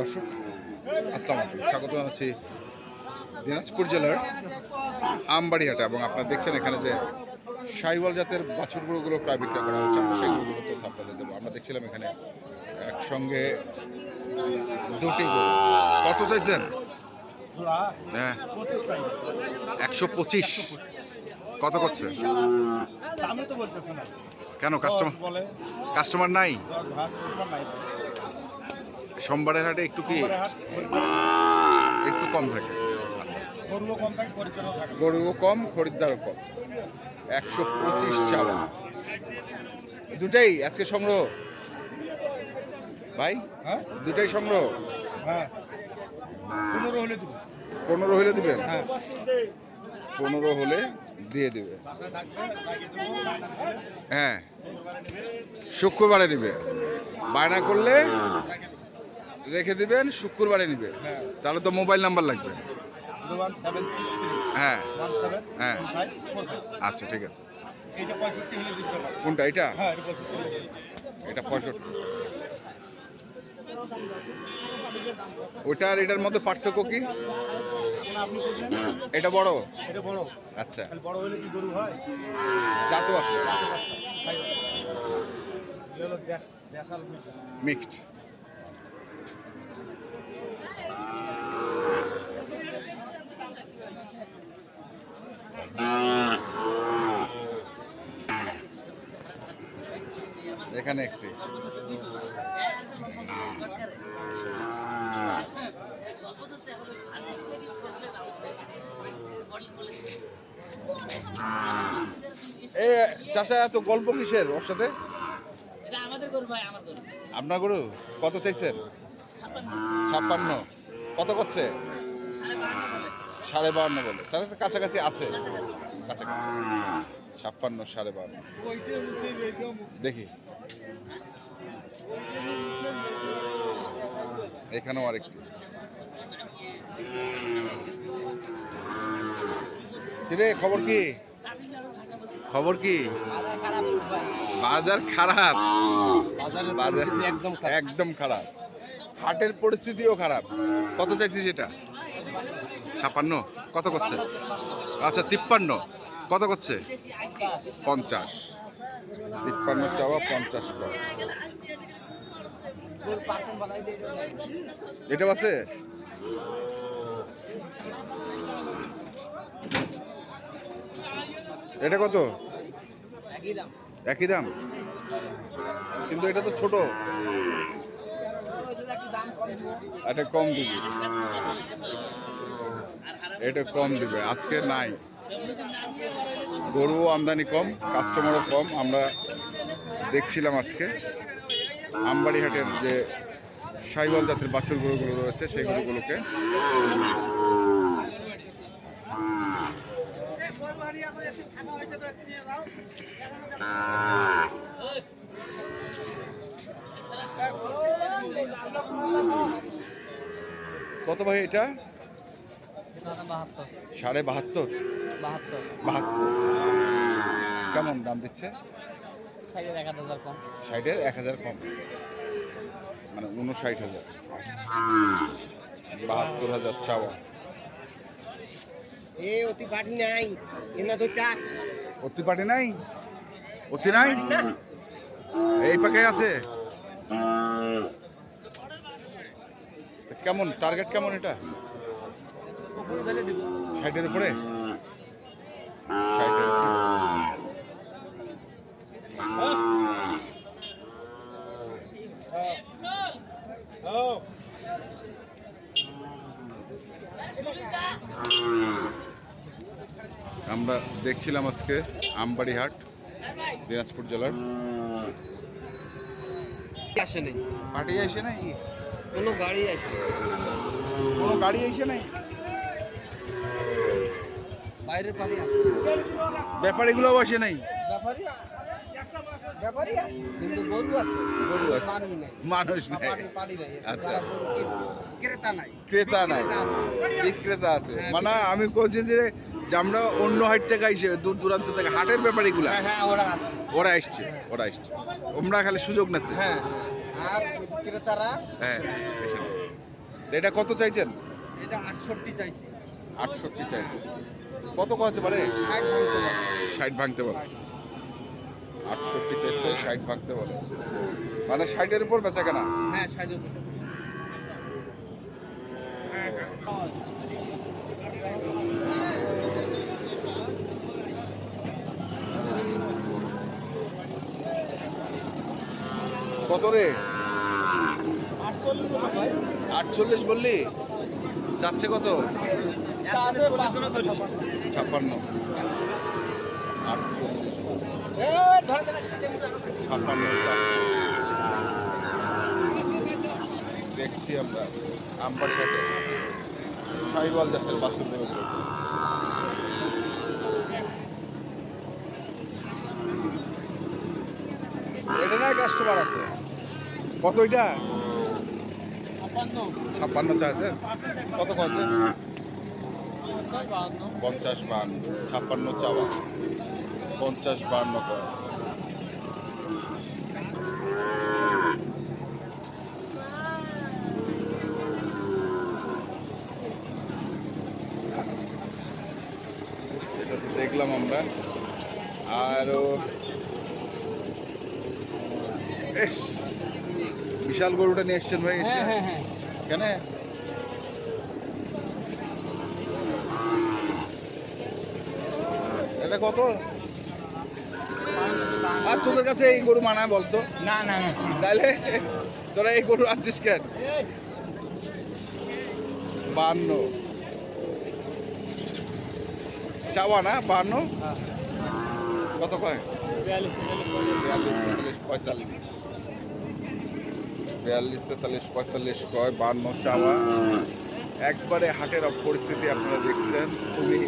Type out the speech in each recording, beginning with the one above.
দর্শক আসসালামু আলাইকুম। স্বাগত জানাচ্ছি দিনাজপুর জেলার আমবাড়িহাটে এবং আপনারা দেখছেন এখানে যে সাইওয়াল জাতের বাছুর গরুগুলো প্রায় বিক্রয় করা হচ্ছে। আমরা সেই গরুগুলো তথ্য আপনাদের দেবো। আমরা দেখছিলাম এখানে একসঙ্গে দুটি কত চাইছেন? হ্যাঁ। একশো পঁচিশ। কত করছে? কেন? কাস্টমার কাস্টমার নাই দশ ভাগ কাস্টমার নাই সোমবারের হাটে একটু কি? একটু কম থাকে। গরুও কম থাকে খরিদ্দারও থাকে। গরুও কম খরিদ্দারও কম। একশো পঁচিশ চাওয়া। দুটাই আজকে সংগ্রহ? ভাই? হ্যাঁ? দুটাই সংগ্রহ? হ্যাঁ। পনেরো হলে দেবো। পনেরো হলে দিবেন? হ্যাঁ। পনেরো হলে দিয়ে দিবে। হ্যাঁ। শুক্রবারে দিবে। বায়না করলে রেখে দিবেন শুক্রবারে নিবে। হ্যাঁ। তাহলে তো মোবাইল নাম্বার লাগবে। হ্যাঁ। হ্যাঁ। আচ্ছা ঠিক আছে। কোনটা এটা হ্যাঁ এটা পঁয়ষট্টি হলে। দিতে এটা পঁয়ষট্টি। ওটা আর এটার মধ্যে পার্থক্য কি? এটা বড়? এটা বড়। আচ্ছা। বড় হলে কি গরু হয়? জাতও আছে। মিক্সড। এখানে একটি। এ চাচা এত গল্প কিসের ওর সাথে? আপনার গরু? কত চাইছেন? ছাপ্পান্ন। কত করছে? সাড়ে বাহান্ন বলে। তাহলে তো কাছাকাছি আছে। কাছাকাছি। ছাপ্পান্ন সাড়ে বারো। দেখি। এখানেও আরেকটি। কিরে, খবর কি? খবর কি? বাজার খারাপ। বাজার একদম খারাপ। হাটের পরিস্থিতিও খারাপ। কত চাইছি সেটা ছাপান্ন কত করছে? আচ্ছা তিপ্পান্ন। কত করছে? পঞ্চাশ। তিপ্পান্ন চাওয়া, পঞ্চাশ এটা আছে এটা কত? একই দাম। কিন্তু এটা তো ছোট। এটা কম দিবি। এটা কম দিবে। আজকে নাই। গরুও আমদানি কম কাস্টমারও কম, আমরা দেখছিলাম আজকে। আমবাড়ি হাটের যে সাইওয়াল জাতের বাছুর গরুগুলো রয়েছে সেই গরুগুলোকে কত ভাই এটা? সাড়ে বাহাত্তর? বাহাত্তর। কেমন দাম দিচ্ছে? এক হাজার কম। ষাটের এক হাজার কম। মানে উনষাট হাজার। বাহাত্তর হাজার চাওয়া। এ অতি পাটি নাই। এনা তো চাক। অতি পাটি নাই? অতি নাই? এই পাকে আছে। তো কেমন টার্গেট কেমন এটা? ষাটের উপরে? ষাটের আমরা দেখছিলাম আজকে আমবাড়ি হাট দিনাজপুর জেলার। আসে নেই। পার্টি আসে নাই? কোনো গাড়ি আসে কোনো গাড়ি আসে নাই? ব্যাপারী ব্যাপারী আছে কিন্তু গরু আছে। গরু আছে। মানুষ নেই। নাই। পাড়ি পাড়ি নাই। আচ্ছা। ক্রেতা নাই। ক্রেতা নাই। বিক্রেতা আছে। হ্যাঁ, মানে আমি বলছি যে যে আমরা অন্য হাট থেকে আইসে দূর দূরান্ত থেকে হাটের ব্যাপারীগুলা? হ্যাঁ হ্যাঁ ওরা আসছে ওরা আসছে। তোমরা খালি সুযোগ নাছে হ্যাঁ আর ক্রেতারা হ্যাঁ এটা কত চাইছেন? এটা আটষট্টি চাইছি। আটষট্টি চাইছেন। কত কছে পারে। ষাট ভাঙতে বলে আটষট্টি চাইছে ষাট ভাঙতে বলে মানে ষাটের উপর বেচা কেনা? হ্যাঁ ষাটের উপরে। কত রে? আটচল্লিশ বললি। যাচ্ছে কত? আছে ছাপ্পান্ন। ছাপ্পান্ন দেখছি আমরা আজকে। আমবাড়ি ঘাটে সাইওয়াল জাতের বাছুর এটা না কাস্টমার আছে? কত এটা ছাপ্পান্ন। ছাপ্পান্ন চাইছে কত বাহান্ন পঞ্চাশ বান ছাপ্পান্ন চাওয়া পঞ্চাশ বান্ন কয় এটা তো দেখলাম আমরা। আরও এস বিশাল গরুটা নিয়ে এসছেন হয়ে গেছে হ্যাঁ কেন এটা কত? আর তোদের কাছে এই গরু মানায় বলতো না না না। তাহলে তোরা এই গরু আনছিস কেন? বান্ন। চাওয়া না? বান্ন? কত কয়? বিয়াল্লিশ পঁয়তাল্লিশ। বিয়াল্লিশ তেতাল্লিশ পঁয়তাল্লিশ কয়? বান্ন চাওয়া। একবারে হাটের পরিস্থিতি আপনারা দেখছেন। খুবই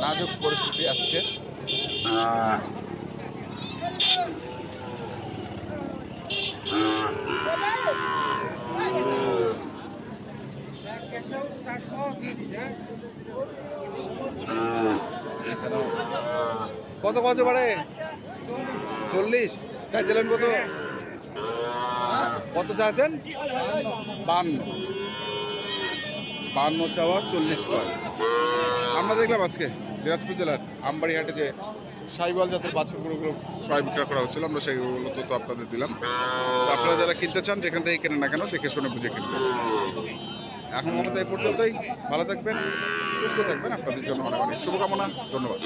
নাজুক পরিস্থিতি আজকে। কত কত বাড়ে? চল্লিশ। চাইছিলেন কত? কত চাচ্ছেন বান্ন। বান্ন চাওয়া চল্লিশ কয় আমরা দেখলাম আজকে দিনাজপুর জেলার আমবাড়ি হাটে যে সাইবাল জাতের বাছুর গরুগুলো প্রায় বিক্রয় করা হচ্ছিল, আমরা সেইগুলো তো আপনাদের দিলাম। আপনারা যারা কিনতে চান, যেখান থেকে কেনেন না কেন, দেখে শুনে বুঝে কিনবেন। এখন মতো এই পর্যন্তই। ভালো থাকবেন, সুস্থ থাকবেন। আপনাদের জন্য অনেক অনেক শুভকামনা। ধন্যবাদ।